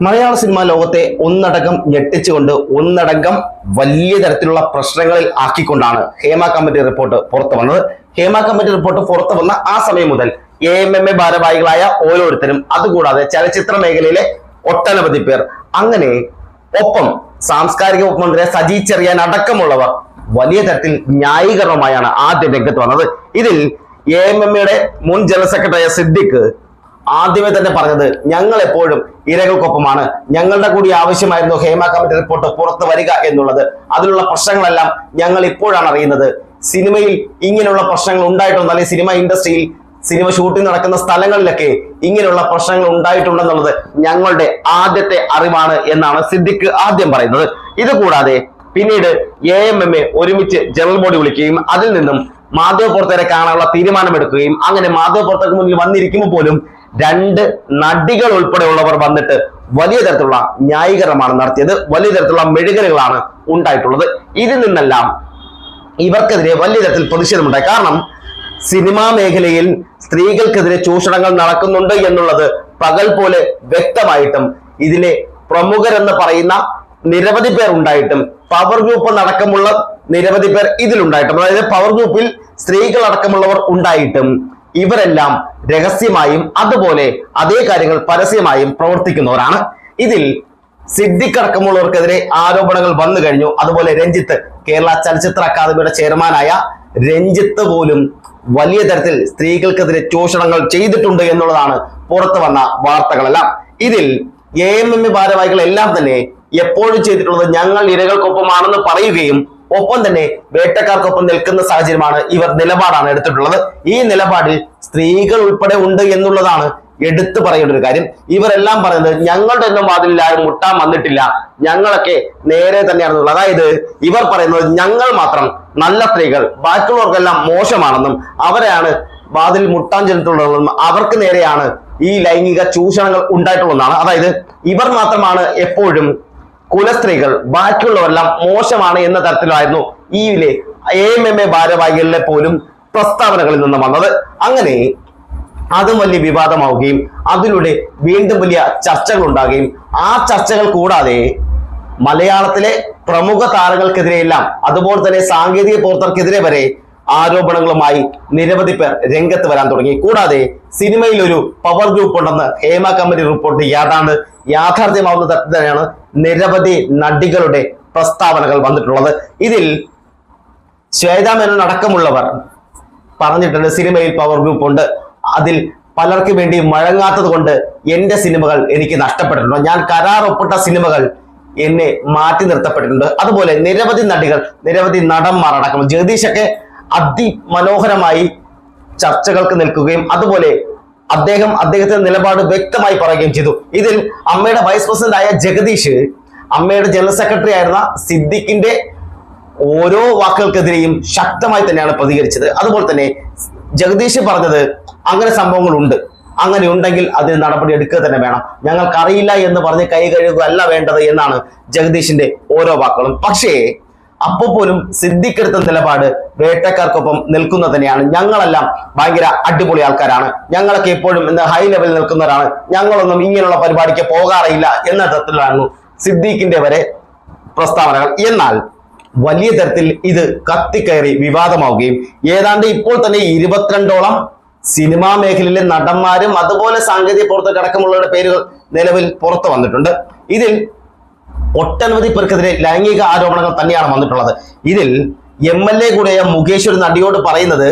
മലയാള cinema ലോകത്തെ ഒന്നടങ്കം ഞെട്ടിച്ചുകൊണ്ട് ഒന്നടങ്കം വലിയ തരത്തിലുള്ള പ്രശ്നങ്ങളിൽ ആക്കിക്കൊണ്ടാണ് ഹേമ കമ്മിറ്റി റിപ്പോർട്ട് പുറത്തു വന്നത്. ഹേമ കമ്മിറ്റി റിപ്പോർട്ട് പുറത്തു വന്ന ആ സമയം മുതൽ എ എം എം എ ഭാരവാഹികളായ ഓരോരുത്തരും അതുകൂടാതെ ചലച്ചിത്ര മേഖലയിലെ ഒട്ടനവധി പേർ അങ്ങനെ ഒപ്പം സാംസ്കാരിക വകുപ്പ് സജി ചെറിയാൻ അടക്കമുള്ളവർ വലിയ തരത്തിൽ ന്യായീകരണമായാണ് ആദ്യം രംഗത്ത് വന്നത്. ഇതിൽ എ എം എം എയുടെ മുൻ ജനറൽ സെക്രട്ടറിയായ സിദ്ദിഖ് ആദ്യമേ തന്നെ പറഞ്ഞത് ഞങ്ങൾ എപ്പോഴും ഇരകൾക്കൊപ്പമാണ്. ഞങ്ങളുടെ കൂടി ആവശ്യമായിരുന്നു ഹേമ കമ്മിറ്റി റിപ്പോർട്ട് പുറത്തു വരിക എന്നുള്ളത്. അതിലുള്ള പ്രശ്നങ്ങളെല്ലാം ഞങ്ങൾ ഇപ്പോഴാണ് അറിയുന്നത്. സിനിമയിൽ ഇങ്ങനെയുള്ള പ്രശ്നങ്ങൾ ഉണ്ടായിട്ടുണ്ട്? അല്ലെങ്കിൽ സിനിമ ഇൻഡസ്ട്രിയിൽ സിനിമ ഷൂട്ടിംഗ് നടക്കുന്ന സ്ഥലങ്ങളിലൊക്കെ ഇങ്ങനെയുള്ള പ്രശ്നങ്ങൾ ഉണ്ടായിട്ടുണ്ടെന്നുള്ളത് ഞങ്ങളുടെ ആദ്യത്തെ അറിവാണ് എന്നാണ് സിദ്ദിഖ് ആദ്യം പറയുന്നത്. ഇത് കൂടാതെ പിന്നീട് എ എം എം എ ഒരുമിച്ച് ജനറൽ ബോഡി വിളിക്കുകയും അതിൽ നിന്നും മാധവപുറത്തേരെ കാണാനുള്ള തീരുമാനമെടുക്കുകയും അങ്ങനെ മാധവപുറത്തേക്ക് മുന്നിൽ വന്നിരിക്കുമ്പോൾ പോലും രണ്ട് നടികൾ ഉൾപ്പെടെയുള്ളവർ വന്നിട്ട് വലിയ തരത്തിലുള്ള ന്യായീകരണമാണ് നടത്തിയത്. വലിയ തരത്തിലുള്ള മെഴുകലുകളാണ് ഉണ്ടായിട്ടുള്ളത്. ഇതിൽ നിന്നെല്ലാം ഇവർക്കെതിരെ വലിയ തരത്തിൽ പ്രതിഷേധമുണ്ടായി. കാരണം സിനിമാ മേഖലയിൽ സ്ത്രീകൾക്കെതിരെ ചൂഷണങ്ങൾ നടക്കുന്നുണ്ട് എന്നുള്ളത് പകൽ പോലെ വ്യക്തമായിട്ടും ഇതിലെ പ്രമുഖരെന്ന് പറയുന്ന നിരവധി പേർ ഉണ്ടായിട്ടും പവർ ഗ്രൂപ്പ് അടക്കമുള്ള നിരവധി പേർ ഇതിലുണ്ടായിട്ടും. അതായത് പവർ ഗ്രൂപ്പിൽ സ്ത്രീകൾ അടക്കമുള്ളവർ ഉണ്ടായിട്ടും ഇവരെല്ലാം രഹസ്യമായും അതുപോലെ അതേ കാര്യങ്ങൾ പരസ്യമായും പ്രവർത്തിക്കുന്നവരാണ്. ഇതിൽ സിദ്ദിഖ് അടക്കമുള്ളവർക്കെതിരെ ആരോപണങ്ങൾ വന്നു കഴിഞ്ഞു. അതുപോലെ രഞ്ജിത്ത് കേരള ചലച്ചിത്ര അക്കാദമിയുടെ ചെയർമാനായ രഞ്ജിത്ത് പോലും വലിയ തരത്തിൽ സ്ത്രീകൾക്കെതിരെ ചൂഷണങ്ങൾ ചെയ്തിട്ടുണ്ട് എന്നുള്ളതാണ് പുറത്തു വന്ന വാർത്തകളെല്ലാം. ഇതിൽ എ എം എം ഭാരവാഹികൾ എല്ലാം തന്നെ എപ്പോഴും ചെയ്തിട്ടുള്ളത് ഞങ്ങൾ ഇരകൾക്കൊപ്പമാണെന്ന് പറയുകയും ഒപ്പം തന്നെ വേട്ടക്കാർക്കൊപ്പം നിൽക്കുന്ന സാഹചര്യമാണ് ഇവർ നിലപാടാണ് എടുത്തിട്ടുള്ളത്. ഈ നിലപാടിൽ സ്ത്രീകൾ ഉൾപ്പെടെ ഉണ്ട് എന്നുള്ളതാണ് എടുത്തു പറയേണ്ട ഒരു കാര്യം. ഇവരെല്ലാം പറയുന്നത് ഞങ്ങളുടെ ഒന്നും വാതിലിൽ ആരും മുട്ടാൻ വന്നിട്ടില്ല. ഞങ്ങളൊക്കെ നേരെ തന്നെയാണെന്നുള്ളത് അതായത് ഇവർ പറയുന്നത് ഞങ്ങൾ മാത്രം നല്ല സ്ത്രീകൾ ബാക്കിയുള്ളവർക്കെല്ലാം മോശമാണെന്നും അവരെയാണ് വാതിൽ മുട്ടാൻ ചെന്നിട്ടുള്ളതെന്നും അവർക്ക് നേരെയാണ് ഈ ലൈംഗിക ചൂഷണങ്ങൾ ഉണ്ടായിട്ടുള്ളതാണ് അതായത് ഇവർ മാത്രമാണ് എപ്പോഴും കുലസ്ത്രീകൾ ബാക്കിയുള്ളവരെല്ലാം മോശമാണ് എന്ന തരത്തിലായിരുന്നു ഈ എ എം എം എ ഭാരവാഹികളിലെ പോലും പ്രസ്താവനകളിൽ നിന്ന് വന്നത്. അങ്ങനെ അതും വലിയ വിവാദമാവുകയും അതിലൂടെ വീണ്ടും വലിയ ചർച്ചകൾ ഉണ്ടാകുകയും ആ ചർച്ചകൾ കൂടാതെ മലയാളത്തിലെ പ്രമുഖ താരങ്ങൾക്കെതിരെയെല്ലാം അതുപോലെ തന്നെ സാങ്കേതിക പ്രവർത്തകർക്കെതിരെ വരെ ആരോപണങ്ങളുമായി നിരവധി പേർ രംഗത്ത് വരാൻ തുടങ്ങി. കൂടാതെ സിനിമയിൽ ഒരു പവർ ഗ്രൂപ്പ് ഉണ്ടെന്ന് ഹേമ കമ്മിറ്റി റിപ്പോർട്ട് യാതാണ് യാഥാർത്ഥ്യമാവുന്ന തരത്തിൽ തന്നെയാണ് നിരവധി നടികളുടെ പ്രസ്താവനകൾ വന്നിട്ടുള്ളത്. ഇതിൽ ശ്വേത മേനോൻ അടക്കമുള്ളവർ പറഞ്ഞിട്ടുണ്ട് സിനിമയിൽ പവർ ഗ്രൂപ്പ് ഉണ്ട്. അതിൽ പലർക്കു വേണ്ടി മഴങ്ങാത്തത് കൊണ്ട് എന്റെ സിനിമകൾ എനിക്ക് നഷ്ടപ്പെട്ടിട്ടുണ്ട്. ഞാൻ കരാർ ഒപ്പിട്ട സിനിമകൾ എന്നെ മാറ്റി നിർത്തപ്പെട്ടിട്ടുണ്ട്. അതുപോലെ നിരവധി നടികൾ നിരവധി നടന്മാർ അടക്കം. ജഗദീഷൊക്കെ അതിമനോഹരമായി ചർച്ചകൾക്ക് നിൽക്കുകയും അതുപോലെ അദ്ദേഹം അദ്ദേഹത്തിന്റെ നിലപാട് വ്യക്തമായി പറയുകയും ചെയ്തു. ഇതിൽ അമ്മയുടെ വൈസ് പ്രസിഡന്റ് ആയ ജഗദീഷ് അമ്മയുടെ ജനറൽ സെക്രട്ടറി ആയിരുന്ന സിദ്ദിഖിന്റെ ഓരോ വാക്കുകൾക്കെതിരെയും ശക്തമായി തന്നെയാണ് പ്രതികരിച്ചത്. അതുപോലെ തന്നെ ജഗദീഷ് പറഞ്ഞത് അങ്ങനെ സംഭവങ്ങളുണ്ട്. അങ്ങനെ ഉണ്ടെങ്കിൽ അതിന് നടപടി എടുക്കുക തന്നെ വേണം. ഞങ്ങൾക്കറിയില്ല എന്ന് പറഞ്ഞ് കൈ കഴുകുക അല്ല വേണ്ടത് എന്നാണ് ജഗദീഷിന്റെ ഓരോ വാക്കുകളും. പക്ഷേ അപ്പോൾ പോലും സിദ്ധിക്കെടുത്ത നിലപാട് വേട്ടക്കാർക്കൊപ്പം നിൽക്കുന്ന തന്നെയാണ്. ഞങ്ങളെല്ലാം ഭയങ്കര അടിപൊളി ആൾക്കാരാണ്. ഞങ്ങളൊക്കെ എപ്പോഴും ഇന്ന് ഹൈ ലെവലിൽ നിൽക്കുന്നവരാണ്. ഞങ്ങളൊന്നും ഇങ്ങനെയുള്ള പരിപാടിക്ക് പോകാറില്ല എന്ന തരത്തിലായിരുന്നു സിദ്ദീഖിന്റെ വരെ പ്രസ്താവനകൾ. എന്നാൽ വലിയ തരത്തിൽ ഇത് കത്തിക്കയറി വിവാദമാവുകയും ഏതാണ്ട് ഇപ്പോൾ തന്നെ ഇരുപത്തിരണ്ടോളം സിനിമാ മേഖലയിലെ നടന്മാരും അതുപോലെ സാങ്കേതിക പ്രവർത്തകർ അടക്കമുള്ളവരുടെ പേരുകൾ നിലവിൽ പുറത്തു വന്നിട്ടുണ്ട്. ഇതിൽ ഒട്ടനവധി പേർക്കെതിരെ ലൈംഗിക ആരോപണങ്ങൾ തന്നെയാണ് വന്നിട്ടുള്ളത്. ഇതിൽ എം എൽ എ കൂടിയ മുകേഷ് ഒരു നടിയോട് പറയുന്നത്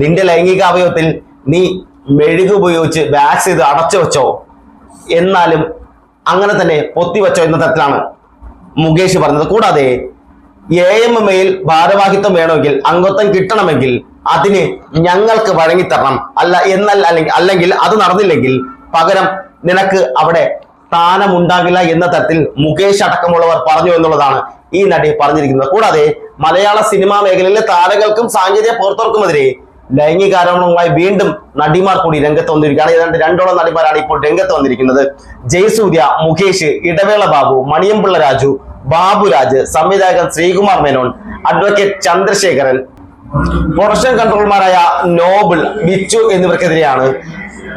നിന്റെ ലൈംഗിക അവയവത്തിൽ നീ മെഴുക് ഉപയോഗിച്ച് വാക്സ് ചെയ്ത് അടച്ചു വെച്ചോ. എന്നാലും അങ്ങനെ തന്നെ പൊത്തിവെച്ചോ എന്ന തരത്തിലാണ് മുകേഷ് പറഞ്ഞത്. കൂടാതെ എ എം എം എയിൽ ഭാരവാഹിത്വം വേണമെങ്കിൽ അംഗത്വം കിട്ടണമെങ്കിൽ അതിന് ഞങ്ങൾക്ക് വഴങ്ങിത്തരണം. അല്ല എന്നല്ല അല്ലെങ്കിൽ അല്ലെങ്കിൽ അത് നടന്നില്ലെങ്കിൽ പകരം നിനക്ക് അവിടെ സ്ഥാനമുണ്ടാകില്ല എന്ന തരത്തിൽ മുകേഷ് അടക്കമുള്ളവർ പറഞ്ഞു എന്നുള്ളതാണ് ഈ നടി പറഞ്ഞിരിക്കുന്നത്. കൂടാതെ മലയാള സിനിമാ മേഖലയിലെ താരങ്ങൾക്കും സാങ്കേതിക പ്രവർത്തകർക്കുമെതിരെ ലൈംഗിക ആരോപണങ്ങളുമായി വീണ്ടും നടിമാർ കൂടി രംഗത്ത് വന്നിരിക്കുകയാണ്. ഏതാണ്ട് രണ്ടോളം നടിമാരാണ് ഇപ്പോൾ രംഗത്ത് വന്നിരിക്കുന്നത്. ജയസൂര്യ മുകേഷ് ഇടവേള ബാബു മണിയമ്പിള്ള രാജു ബാബുരാജ് സംവിധായകൻ ശ്രീകുമാർ മേനോൻ അഡ്വക്കേറ്റ് ചന്ദ്രശേഖരൻ പ്രൊഡക്ഷൻ കൺട്രോളർമാരായ നോബിൾ ബിച്ചു എന്നിവർക്കെതിരെയാണ്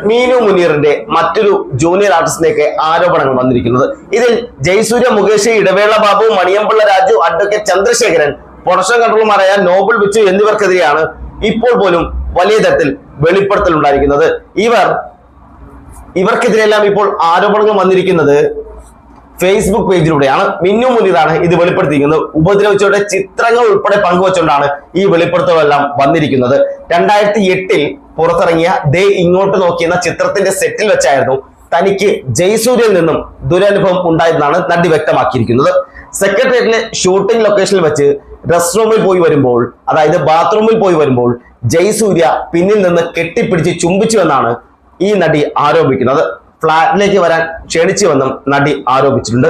മീനു മുനീറിന്റെ മറ്റൊരു ജൂനിയർ ആർട്ടിസ്റ്റിലേക്ക് ആരോപണങ്ങൾ വന്നിരിക്കുന്നത്. ഇതിൽ ജയസൂര്യ മുകേഷ് ഇടവേള ബാബു മണിയമ്പിള്ള രാജു അഡ്വക്കേറ്റ് ചന്ദ്രശേഖരൻ പ്രൊഡക്ഷൻ കൺട്രോളർമാരായ നോബൽ ബിച്ചു എന്നിവർക്കെതിരെയാണ് ഇപ്പോൾ പോലും വലിയ തരത്തിൽ വെളിപ്പെടുത്തൽ ഉണ്ടായിരിക്കുന്നത്. ഇവർ ഇവർക്കെതിരെല്ലാം ഇപ്പോൾ ആരോപണങ്ങൾ വന്നിരിക്കുന്നത് ഫേസ്ബുക്ക് പേജിലൂടെയാണ് മിന്നു മുനീറാണ് ഇത് വെളിപ്പെടുത്തിയിരിക്കുന്നത്. ഉപദ്രവിച്ചവരുടെ ചിത്രങ്ങൾ ഉൾപ്പെടെ പങ്കുവച്ചുകൊണ്ടാണ് ഈ വെളിപ്പെടുത്തലെല്ലാം വന്നിരിക്കുന്നത്. രണ്ടായിരത്തി എട്ടിൽ പുറത്തിറങ്ങിയ ദേ ഇങ്ങോട്ട് നോക്കിയെന്ന ചിത്രത്തിന്റെ സെറ്റിൽ വെച്ചായിരുന്നു തനിക്ക് ജയ്സൂര്യൽ നിന്നും ദുരനുഭവം ഉണ്ടായിരുന്നാണ് നടി വ്യക്തമാക്കിയിരിക്കുന്നത്. സെക്രട്ടേറിയറ്റിലെ ഷൂട്ടിംഗ് ലൊക്കേഷനിൽ വെച്ച് റെസ്റ്റ് റൂമിൽ പോയി വരുമ്പോൾ അതായത് ബാത്റൂമിൽ പോയി വരുമ്പോൾ ജയ്സൂര്യ പിന്നിൽ നിന്ന് കെട്ടിപ്പിടിച്ച് ചുംബിച്ചു എന്നാണ് ഈ നടി ആരോപിക്കുന്നത്. ഫ്ളാറ്റിലേക്ക് വരാൻ ക്ഷണിച്ചുവെന്നും നടി ആരോപിച്ചിട്ടുണ്ട്.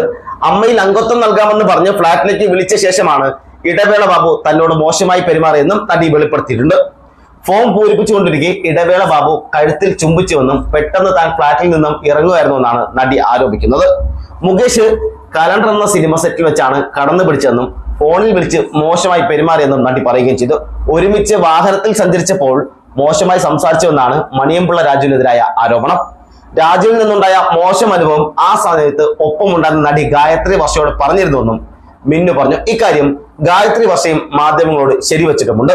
അമ്മയിൽ അംഗത്വം നൽകാമെന്ന് പറഞ്ഞ് ഫ്ളാറ്റിലേക്ക് വിളിച്ച ശേഷമാണ് ഇടവേള ബാബു തന്നോട് മോശമായി പെരുമാറിയെന്നും നടി വെളിപ്പെടുത്തിയിട്ടുണ്ട്. ഫോം പൂരിപ്പിച്ചുകൊണ്ടിരിക്കെ ഇടവേള ബാബു കഴുത്തിൽ ചുംബിച്ചുവെന്നും പെട്ടെന്ന് താൻ ഫ്ളാറ്റിൽ നിന്നും ഇറങ്ങുമായിരുന്നുവെന്നാണ് നടി ആരോപിക്കുന്നത്. മുകേഷ് കലണ്ടർ എന്ന സിനിമ സെറ്റിൽ വെച്ചാണ് കടന്നു പിടിച്ചതെന്നും ഫോണിൽ വിളിച്ച് മോശമായി പെരുമാറിയെന്നും നടി പറയുകയും ചെയ്തു. ഒരുമിച്ച് വാഹനത്തിൽ സഞ്ചരിച്ചപ്പോൾ മോശമായി സംസാരിച്ചുവെന്നാണ് മണിയമ്പിള്ള രാജുവിനെതിരായ ആരോപണം. രാജുവിൽ നിന്നുണ്ടായ മോശം അനുഭവം ആ സമയത്ത് ഒപ്പമുണ്ടായിരുന്ന നടി ഗായത്രി വർഷയോട് പറഞ്ഞിരുന്നുവെന്നും മിന്നു പറഞ്ഞു ഇക്കാര്യം ഗായത്രി വർഷയും മാധ്യമങ്ങളോട് ശരിവച്ചിട്ടുമുണ്ട്.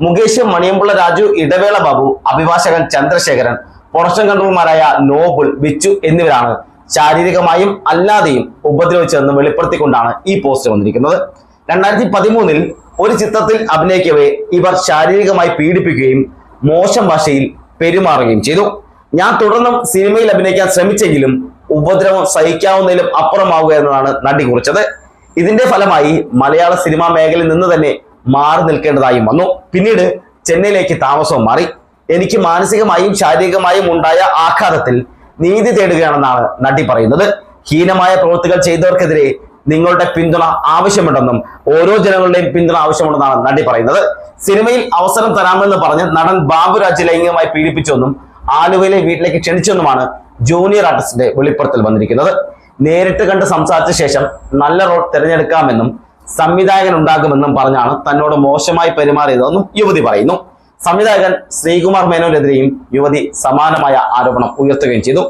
മുകേഷ് മണിയമ്പുള്ള രാജു ഇടവേള ബാബു അഭിഭാഷകൻ ചന്ദ്രശേഖരൻ പ്രൊഡക്ഷൻ കൺട്രോളർമാരായ നോബുൾ ബിച്ചു എന്നിവരാണ് ശാരീരികമായും അല്ലാതെയും ഉപദ്രവിച്ചതെന്ന് വെളിപ്പെടുത്തിക്കൊണ്ടാണ് ഈ പോസ്റ്റ് വന്നിരിക്കുന്നത്. രണ്ടായിരത്തി പതിമൂന്നിൽ ഒരു ചിത്രത്തിൽ അഭിനയിക്കവേ ഇവർ ശാരീരികമായി പീഡിപ്പിക്കുകയും മോശം ഭാഷയിൽ പെരുമാറുകയും ചെയ്തു. ഞാൻ തുടർന്നും സിനിമയിൽ അഭിനയിക്കാൻ ശ്രമിച്ചെങ്കിലും ഉപദ്രവം സഹിക്കാവുന്നതിലും അപ്പുറമാവുക എന്നതാണ് നടി കുറിച്ചത്. ഇതിന്റെ ഫലമായി മലയാള സിനിമാ മേഖലയിൽ നിന്ന് തന്നെ മാറി നിൽക്കേണ്ടതായും വന്നു. പിന്നീട് ചെന്നൈയിലേക്ക് താമസവും മാറി. എനിക്ക് മാനസികമായും ശാരീരികമായും ഉണ്ടായ ആഘാതത്തിൽ നീതി തേടുകയാണെന്നാണ് നടി പറയുന്നത്. ഹീനമായ പ്രവൃത്തികൾ ചെയ്തവർക്കെതിരെ നിങ്ങളുടെ പിന്തുണ ആവശ്യമുണ്ടെന്നും ഓരോ ജനങ്ങളുടെയും പിന്തുണ ആവശ്യമുണ്ടെന്നാണ് നടി പറയുന്നത്. സിനിമയിൽ അവസരം തരാമെന്ന് പറഞ്ഞ് നടൻ ബാബുരാജ് ലൈംഗികമായി പീഡിപ്പിച്ചെന്നും ആലുവയിലെ വീട്ടിലേക്ക് ക്ഷണിച്ചെന്നുമാണ് ജൂനിയർ ആർട്ടിസ്റ്റിന്റെ വെളിപ്പെടുത്തൽ വന്നിരിക്കുന്നത്. നേരിട്ട് കണ്ട് സംസാരിച്ച ശേഷം നല്ല റോഡ് തിരഞ്ഞെടുക്കാമെന്നും സംവിധായകൻ ഉണ്ടാകുമെന്നും പറഞ്ഞാണ് തന്നോട് മോശമായി പെരുമാറിയതെന്നും യുവതി പറയുന്നു. സംവിധായകൻ ശ്രീകുമാർ മേനോനെതിരെയും യുവതി സമാനമായ ആരോപണം ഉയർത്തുകയും ചെയ്തു.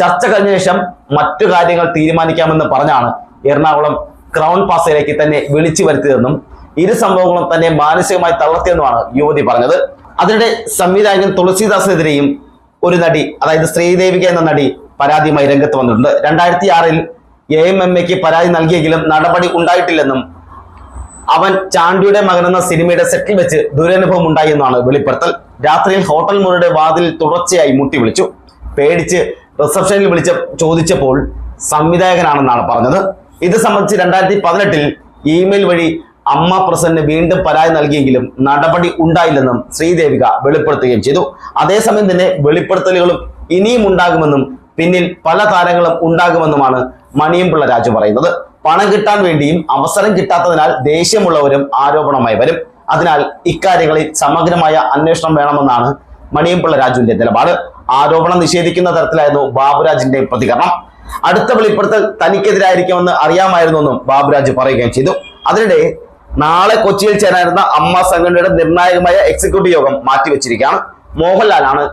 ചർച്ച കഴിഞ്ഞ ശേഷം മറ്റു കാര്യങ്ങൾ തീരുമാനിക്കാമെന്ന് പറഞ്ഞാണ് എറണാകുളം ക്രൗൺ പാസയിലേക്ക് തന്നെ വിളിച്ചു വരുത്തിയതെന്നും ഇരു സംഭവങ്ങളും തന്നെ മാനസികമായി തളർത്തിയെന്നുമാണ് യുവതി പറഞ്ഞത്. അതിനിടെ സംവിധായകൻ തുളസീദാസിനെതിരെയും ഒരു നടി അതായത് ശ്രീദേവിക എന്ന നടി പരാതിയുമായി രംഗത്ത് വന്നിട്ടുണ്ട്. രണ്ടായിരത്തി ആറിൽ എ എം എം എക്ക് പരാതി നൽകിയെങ്കിലും നടപടി ഉണ്ടായിട്ടില്ലെന്നും അവൻ ചാണ്ടിയുടെ മകൻ എന്ന സിനിമയുടെ സെറ്റിൽ വെച്ച് ദുരനുഭവം ഉണ്ടായി എന്നാണ് വെളിപ്പെടുത്തൽ. രാത്രിയിൽ ഹോട്ടൽ മുറിയുടെ വാതിൽ തുടർച്ചയായി മുട്ടി വിളിച്ചു. പേടിച്ച് റിസപ്ഷനിൽ വിളിച്ച ചോദിച്ചപ്പോൾ സംവിധായകനാണെന്നാണ് പറഞ്ഞത്. ഇത് സംബന്ധിച്ച് രണ്ടായിരത്തി പതിനെട്ടിൽ ഇമെയിൽ വഴി അമ്മ പ്രസന്റിന് വീണ്ടും പരാതി നൽകിയെങ്കിലും നടപടി ഉണ്ടായില്ലെന്നും ശ്രീദേവിക വെളിപ്പെടുത്തുകയും ചെയ്തു. അതേസമയം തന്നെ വെളിപ്പെടുത്തലുകളും ഇനിയും ഉണ്ടാകുമെന്നും പിന്നിൽ പല താരങ്ങളും ഉണ്ടാകുമെന്നുമാണ് മണിയംപിള്ള രാജു പറയുന്നത്. പണം കിട്ടാൻ വേണ്ടിയും അവസരം കിട്ടാത്തതിനാൽ ദേഷ്യമുള്ളവരും ആരോപണമായി വരും. അതിനാൽ ഇക്കാര്യങ്ങളിൽ സമഗ്രമായ അന്വേഷണം വേണമെന്നാണ് മണിയംപിള്ള രാജുവിന്റെ നിലപാട്. ആരോപണം നിഷേധിക്കുന്ന തരത്തിലായിരുന്നു ബാബുരാജിന്റെ പ്രതികരണം. അടുത്ത വെളിപ്പെടുത്തൽ തനിക്കെതിരായിരിക്കുമെന്ന് അറിയാമായിരുന്നെന്നും ബാബുരാജ് പറയുകയും ചെയ്തു. അതിനിടെ നാളെ കൊച്ചിയിൽ ചേരാനിരുന്ന അമ്മ സംഘടനയുടെ നിർണായകമായ എക്സിക്യൂട്ടീവ് യോഗം മാറ്റിവെച്ചിരിക്കുകയാണ്. മോഹൻലാലാണ്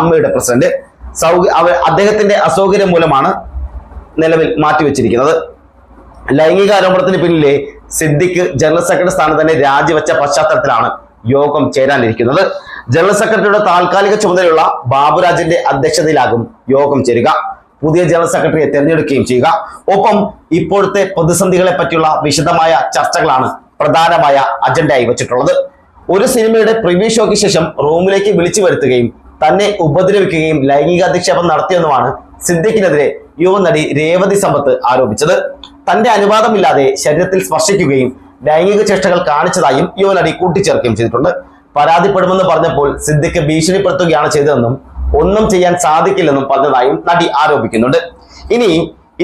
അമ്മയുടെ പ്രസിഡന്റ്. സൗകര്യ അദ്ദേഹത്തിന്റെ അസൗകര്യം മൂലമാണ് നിലവിൽ മാറ്റിവെച്ചിരിക്കുന്നത്. ലൈംഗിക ആരോപണത്തിന് പിന്നിലെ സിദ്ദിഖ് ജനറൽ സെക്രട്ടറി സ്ഥാനം തന്നെ രാജിവെച്ച പശ്ചാത്തലത്തിലാണ് യോഗം ചേരാനിരിക്കുന്നത്. ജനറൽ സെക്രട്ടറിയുടെ താൽക്കാലിക ചുമതലയുള്ള ബാബുരാജിന്റെ അധ്യക്ഷതയിലാകും യോഗം ചേരുക. പുതിയ ജനറൽ സെക്രട്ടറിയെ തിരഞ്ഞെടുക്കുകയും ചെയ്യുക. ഒപ്പം ഇപ്പോഴത്തെ പ്രതിസന്ധികളെ പറ്റിയുള്ള വിശദമായ ചർച്ചകളാണ് പ്രധാനമായ അജണ്ടയായി വെച്ചിട്ടുള്ളത്. ഒരു സിനിമയുടെ പ്രിവ്യൂ ഷോയ്ക്ക് ശേഷം റൂമിലേക്ക് വിളിച്ചു വരുത്തുകയും തന്നെ ഉപദ്രവിക്കുകയും ലൈംഗിക അധിക്ഷേപം നടത്തിയെന്നുമാണ് സിദ്ദിഖിനെതിരെ യുവനടി രേവതി സമ്പത്ത് ആരോപിച്ചത്. തന്റെ അനുവാദമില്ലാതെ ശരീരത്തിൽ സ്പർശിക്കുകയും ലൈംഗിക ചേഷ്ടകൾ കാണിച്ചതായും യുവനടി കൂട്ടിച്ചേർക്കുകയും ചെയ്തിട്ടുണ്ട്. പരാതിപ്പെടുമെന്ന് പറഞ്ഞപ്പോൾ സിദ്ദിഖ് ഭീഷണിപ്പെടുത്തുകയാണ് ചെയ്തതെന്നും ഒന്നും ചെയ്യാൻ സാധിക്കില്ലെന്നും പറഞ്ഞതായും നടി ആരോപിക്കുന്നുണ്ട്. ഇനി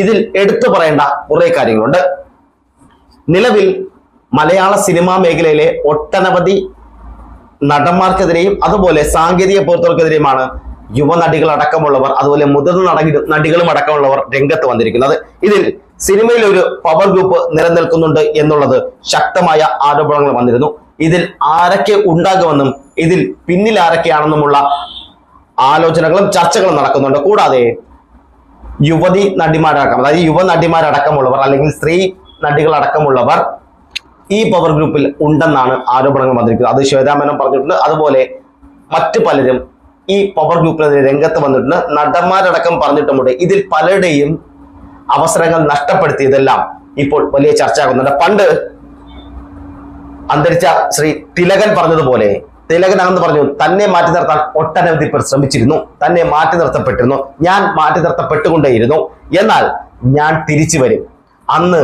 ഇതിൽ എടുത്തു പറയേണ്ട കുറെ കാര്യങ്ങളുണ്ട്. നിലവിൽ മലയാള സിനിമാ മേഖലയിലെ ഒട്ടനവധി നടന്മാർക്കെതിരെയും അതുപോലെ സാങ്കേതിക പ്രവർത്തകർക്കെതിരെയുമാണ് യുവനടികൾ അടക്കമുള്ളവർ അതുപോലെ മുതിർന്ന നടകി നടികളും അടക്കമുള്ളവർ രംഗത്ത് വന്നിരിക്കുന്നത്. ഇതിൽ സിനിമയിൽ ഒരു പവർ ഗ്രൂപ്പ് നിലനിൽക്കുന്നുണ്ട് എന്നുള്ളത് ശക്തമായ ആരോപണങ്ങൾ വന്നിരുന്നു. ഇതിൽ ആരൊക്കെ ഉണ്ടാകുമെന്നും ഇതിൽ പിന്നിൽ ആരൊക്കെയാണെന്നുമുള്ള ആലോചനകളും ചർച്ചകളും നടക്കുന്നുണ്ട്. കൂടാതെ യുവതി നടിമാരടക്കം അതായത് യുവ നടിമാരടക്കമുള്ളവർ അല്ലെങ്കിൽ സ്ത്രീ നടികളടക്കമുള്ളവർ ഈ പവർ ഗ്രൂപ്പിൽ ഉണ്ടെന്നാണ് ആരോപണങ്ങൾ വന്നിരിക്കുന്നത്. അത് ശ്വേതാമേനോൻ പറഞ്ഞിട്ടുണ്ട്. അതുപോലെ മറ്റു പലരും ഈ പവർ ഗ്രൂപ്പിനെതിരെ രംഗത്ത് വന്നിട്ടുണ്ട്. നടന്മാരടക്കം പറഞ്ഞിട്ടുമുണ്ട്. ഇതിൽ പലരുടെയും അവസരങ്ങൾ നഷ്ടപ്പെടുത്തിയതെല്ലാം ഇപ്പോൾ വലിയ ചർച്ചയാകുന്നുണ്ട്. പണ്ട് അന്തരിച്ച ശ്രീ തിലകൻ പറഞ്ഞതുപോലെ തിലകൻ അന്ന് പറഞ്ഞു തന്നെ മാറ്റി നിർത്താൻ ഒട്ടനവധി പേർ ശ്രമിച്ചിരുന്നു. തന്നെ മാറ്റി നിർത്തപ്പെട്ടിരുന്നു. ഞാൻ മാറ്റി നിർത്തപ്പെട്ടുകൊണ്ടേയിരുന്നു. എന്നാൽ ഞാൻ തിരിച്ചു വരും. അന്ന്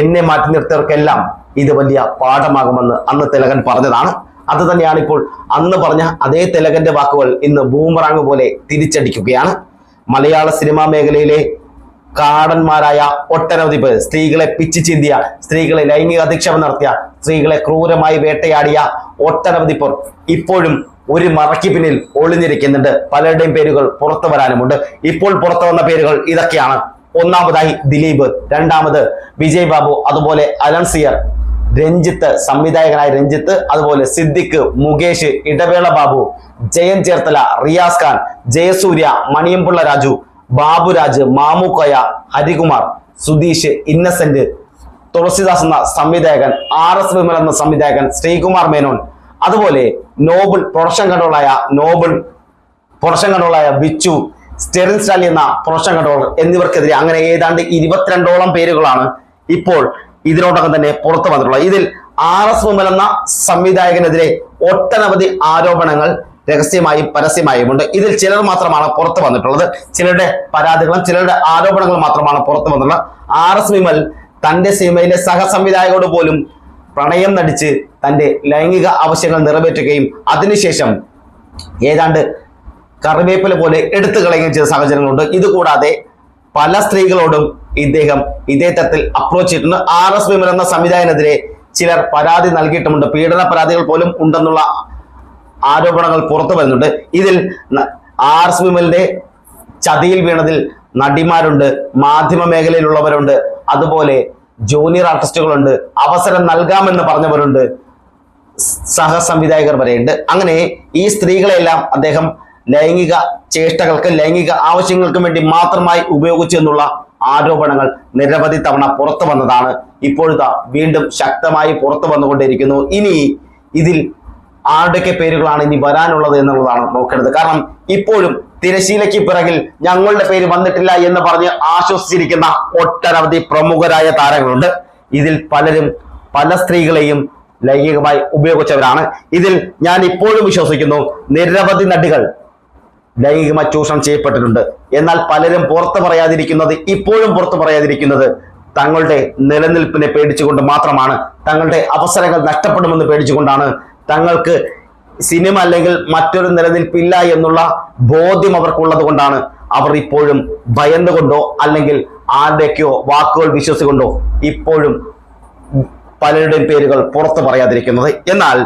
എന്നെ മാറ്റി നിർത്തിയവർക്കെല്ലാം ഇത് വലിയ പാഠമാകുമെന്ന് അന്ന് തിലകൻ പറഞ്ഞതാണ്. അത് തന്നെയാണ് ഇപ്പോൾ അന്ന് പറഞ്ഞ അതേ തിലകന്റെ വാക്കുകൾ ഇന്ന് ബൂമറാങ് പോലെ തിരിച്ചടിക്കുകയാണ്. മലയാള സിനിമാ മേഖലയിലെ കാടന്മാരായ ഒട്ടനവധി പേർ സ്ത്രീകളെ പിച്ചു ചിന്തിയ സ്ത്രീകളെ ലൈംഗിക അധിക്ഷേപം നടത്തിയ സ്ത്രീകളെ ക്രൂരമായി വേട്ടയാടിയ ഒട്ടനവധി പേർ ഇപ്പോഴും ഒരു മറയ്ക്ക് പിന്നിൽ ഒളിഞ്ഞിരിക്കുന്നുണ്ട്. പലരുടെയും പേരുകൾ പുറത്തു വരാനുമുണ്ട്. ഇപ്പോൾ പുറത്തു വന്ന പേരുകൾ ഇതൊക്കെയാണ്. ഒന്നാമതായി ദിലീപ് രണ്ടാമത് വിജയ് ബാബു അതുപോലെ അലൻസിയർ രഞ്ജിത്ത് സംവിധായകനായ രഞ്ജിത്ത് അതുപോലെ സിദ്ദിഖ് മുകേഷ് ഇടവേള ബാബു ജയൻ ചേർത്തല റിയാസ് ഖാൻ ജയസൂര്യ മണിയംപിള്ള രാജു ബാബുരാജ് മാമുക്കോയ ഹരികുമാർ സുധീഷ് ഇന്നസെന്റ് തുളസിദാസ് എന്ന സംവിധായകൻ ആർ എസ് വിമൽ എന്ന സംവിധായകൻ ശ്രീകുമാർ മേനോൻ അതുപോലെ നോബിൾ പ്രൊഡക്ഷൻ കൺട്രോളായ നോബിൾ പ്രൊഡക്ഷൻ കൺട്രോളായ ബിച്ചു സ്റ്റെറിൻ സ്റ്റാലി എന്ന പ്രൊഡക്ഷൻ കൺട്രോളർ എന്നിവർക്കെതിരെ അങ്ങനെ ഏതാണ്ട് ഇരുപത്തിരണ്ടോളം പേരുകളാണ് ഇപ്പോൾ ഇതിനോടകം തന്നെ പുറത്തു വന്നിട്ടുള്ളത് ഇതിൽ ആർ എസ് വിമൽ എന്ന സംവിധായകനെതിരെ ഒട്ടനവധി ആരോപണങ്ങൾ രഹസ്യമായും പരസ്യമായും ഉണ്ട്. ഇതിൽ ചിലർ മാത്രമാണ് പുറത്തു വന്നിട്ടുള്ളത്. ചിലരുടെ പരാതികളും ചിലരുടെ ആരോപണങ്ങളും മാത്രമാണ് പുറത്തു വന്നിട്ടുള്ളത്. ആർ എസ് വിമൽ തന്റെ സിനിമയിലെ സഹസംവിധായകരോട് പോലും പ്രണയം നടിച്ച് തന്റെ ലൈംഗിക ആവശ്യങ്ങൾ നിറവേറ്റുകയും അതിനുശേഷം ഏതാണ്ട് കറിവേപ്പില പോലെ എടുത്തു കളയുകയും ചെയ്ത സാഹചര്യങ്ങളുണ്ട്. ഇതുകൂടാതെ പല സ്ത്രീകളോടും ഇദ്ദേഹം ഇതേ തരത്തിൽ അപ്രോച്ച് ചെയ്തിട്ടുണ്ട്. ആർ എസ് വിമൽ എന്ന സംവിധായകനെതിരെ ചിലർ പരാതി നൽകിയിട്ടുമുണ്ട്. പീഡന പരാതികൾ പോലും ഉണ്ടെന്നുള്ള ആരോപണങ്ങൾ പുറത്തു വരുന്നുണ്ട്. ഇതിൽ ആർ എസ് വിമലിന്റെ ചതിയിൽ വീണതിൽ നടിമാരുണ്ട് മാധ്യമ മേഖലയിലുള്ളവരുണ്ട് അതുപോലെ ജൂനിയർ ആർട്ടിസ്റ്റുകളുണ്ട് അവസരം നൽകാമെന്ന് പറഞ്ഞവരുണ്ട് സഹസംവിധായകർ വരെയുണ്ട്. അങ്ങനെ ഈ സ്ത്രീകളെല്ലാം അദ്ദേഹം ലൈംഗിക ചേഷ്ടകൾക്ക് ലൈംഗിക ആവശ്യങ്ങൾക്കും വേണ്ടി മാത്രമായി ഉപയോഗിച്ചു എന്നുള്ള ആരോപണങ്ങൾ നിരവധി തവണ പുറത്തു വന്നതാണ്. ഇപ്പോഴത്തെ വീണ്ടും ശക്തമായി പുറത്തു വന്നുകൊണ്ടിരിക്കുന്നു ഇനി ഇതിൽ ആരുടെയൊക്കെ പേരുകളാണ് ഇനി വരാനുള്ളത് എന്നുള്ളതാണ് നോക്കേണ്ടത്. കാരണം ഇപ്പോഴും തിരശീലയ്ക്ക് പിറകിൽ ഞങ്ങളുടെ പേര് വന്നിട്ടില്ല എന്ന് പറഞ്ഞ് ആശ്വസിച്ചിരിക്കുന്ന ഒട്ടനവധി പ്രമുഖരായ താരങ്ങളുണ്ട്. ഇതിൽ പലരും പല സ്ത്രീകളെയും ലൈംഗികമായി ഉപയോഗിച്ചവരാണ്. ഇതിൽ ഞാൻ ഇപ്പോഴും വിശ്വസിക്കുന്നു നിരവധി നടികൾ ലൈംഗികമായി ചൂഷണം ചെയ്യപ്പെട്ടിട്ടുണ്ട്. എന്നാൽ പലരും പുറത്തു പറയാതിരിക്കുന്നത് ഇപ്പോഴും പുറത്തു പറയാതിരിക്കുന്നത് തങ്ങളുടെ നിലനിൽപ്പിനെ പേടിച്ചുകൊണ്ട് മാത്രമാണ്. തങ്ങളുടെ അവസരങ്ങൾ നഷ്ടപ്പെടുമെന്ന് പേടിച്ചുകൊണ്ടാണ്. തങ്ങൾക്ക് സിനിമ അല്ലെങ്കിൽ മറ്റൊരു നിലനിൽപ്പില്ല എന്നുള്ള ബോധ്യം അവർക്കുള്ളത് കൊണ്ടാണ്. അവർ ഇപ്പോഴും ഭയന്നുകൊണ്ടോ അല്ലെങ്കിൽ ആരുടെയൊക്കെയോ വാക്കുകൾ വിശ്വസിക്കൊണ്ടോ ഇപ്പോഴും പലരുടെയും പേരുകൾ പുറത്തു പറയാതിരിക്കുന്നത്. എന്നാൽ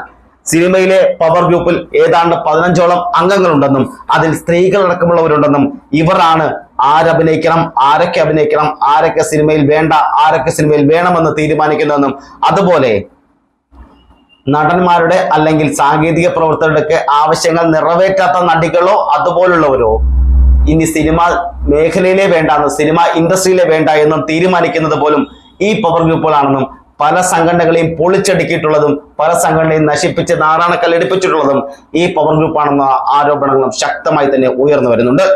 സിനിമയിലെ പവർ ഗ്രൂപ്പിൽ ഏതാണ്ട് പതിനഞ്ചോളം അംഗങ്ങളുണ്ടെന്നും അതിൽ സ്ത്രീകളടക്കമുള്ളവരുണ്ടെന്നും ഇവരാണ് ആരഭിനയിക്കണം ആരൊക്കെ അഭിനയിക്കണം ആരൊക്കെ സിനിമയിൽ വേണ്ട ആരൊക്കെ സിനിമയിൽ വേണമെന്ന് തീരുമാനിക്കുന്നതെന്നും അതുപോലെ നടന്മാരുടെ അല്ലെങ്കിൽ സാങ്കേതിക പ്രവർത്തകരുടെയൊക്കെ ആവശ്യങ്ങൾ നിറവേറ്റാത്ത നടികളോ അതുപോലുള്ളവരോ ഇനി സിനിമ മേഖലയിലെ വേണ്ടെന്നും സിനിമ ഇൻഡസ്ട്രിയിലെ വേണ്ട എന്നും തീരുമാനിക്കുന്നത് പോലും ഈ പവർ ഗ്രൂപ്പുകളാണെന്നും പല സംഘടനകളെയും പൊളിച്ചടുക്കിയിട്ടുള്ളതും പല സംഘടനയും നശിപ്പിച്ച് നാറാണക്കല്ലിടിപ്പിച്ചിട്ടുള്ളതും ഈ പവർ ഗ്രൂപ്പാണെന്ന ആരോപണങ്ങളും ശക്തമായി തന്നെ ഉയർന്നു വരുന്നുണ്ട്.